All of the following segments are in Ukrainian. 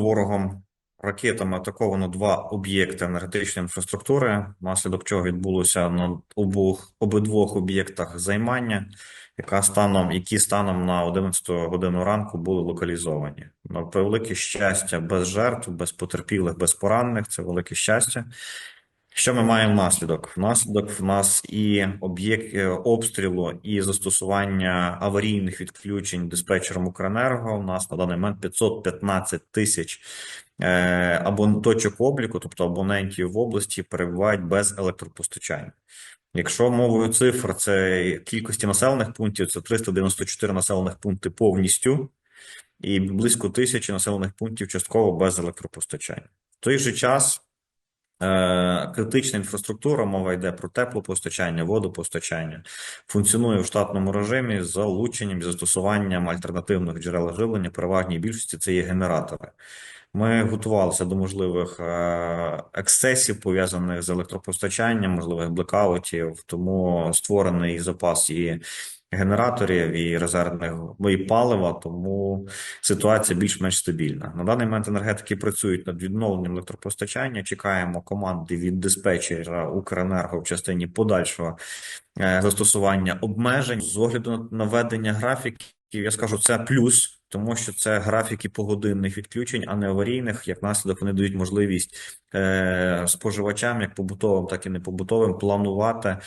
ворогом ракетами атаковано два об'єкти енергетичної інфраструктури, внаслідок чого відбулося на обох обидвох об'єктах займання, яка станом, які станом на 11 годину ранку були локалізовані. На превелике щастя, без жертв, без потерпілих, без поранених. Це велике щастя. Що ми маємо внаслідок? Внаслідок в нас і об'єкт е, обстрілу, і застосування аварійних відключень диспетчером Укренерго. У нас на даний момент 515 тисяч е, абон точок обліку, тобто абонентів в області, перебувають без електропостачання. Якщо мовою цифр, це кількості населених пунктів, це 394 населених пункти повністю, і близько тисячі населених пунктів частково без електропостачання. В той же час. Е, Критична інфраструктура, мова йде про теплопостачання, водопостачання, функціонує в штатному режимі з залученням і застосуванням альтернативних джерел живлення. Переважній більшості це є генератори. Ми готувалися до можливих е, ексцесів, пов'язаних з електропостачанням, можливих блекаутів, тому створений запас і генераторів, і резервних і палива, тому ситуація більш-менш стабільна. На даний момент енергетики працюють над відновленням електропостачання. Чекаємо команди від диспетчера Укренерго в частині подальшого е, застосування обмежень з огляду на наведення графіків. Я скажу, це плюс, тому що це графіки погодинних відключень, а не аварійних. Як наслідок, вони дають можливість е, споживачам, як побутовим, так і непобутовим, планувати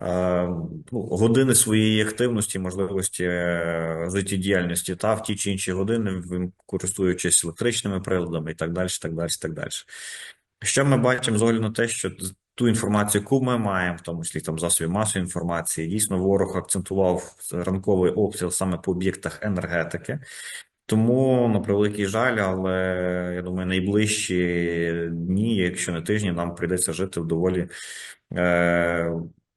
е, ну, години своєї активності, можливості е, життєдіяльності та в ті чи інші години, користуючись електричними приладами і так далі, так далі, так далі. Що ми бачимо з огляду на те, що ту інформацію, яку ми маємо, в тому числі там засобів масової інформації, дійсно ворог акцентував ранковий обстріл саме по об'єктах енергетики. Тому, на превеликий жаль, але я думаю, найближчі дні, якщо не тижні, нам прийдеться жити в доволі е,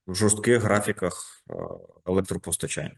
жорстких графіках е, електропостачання.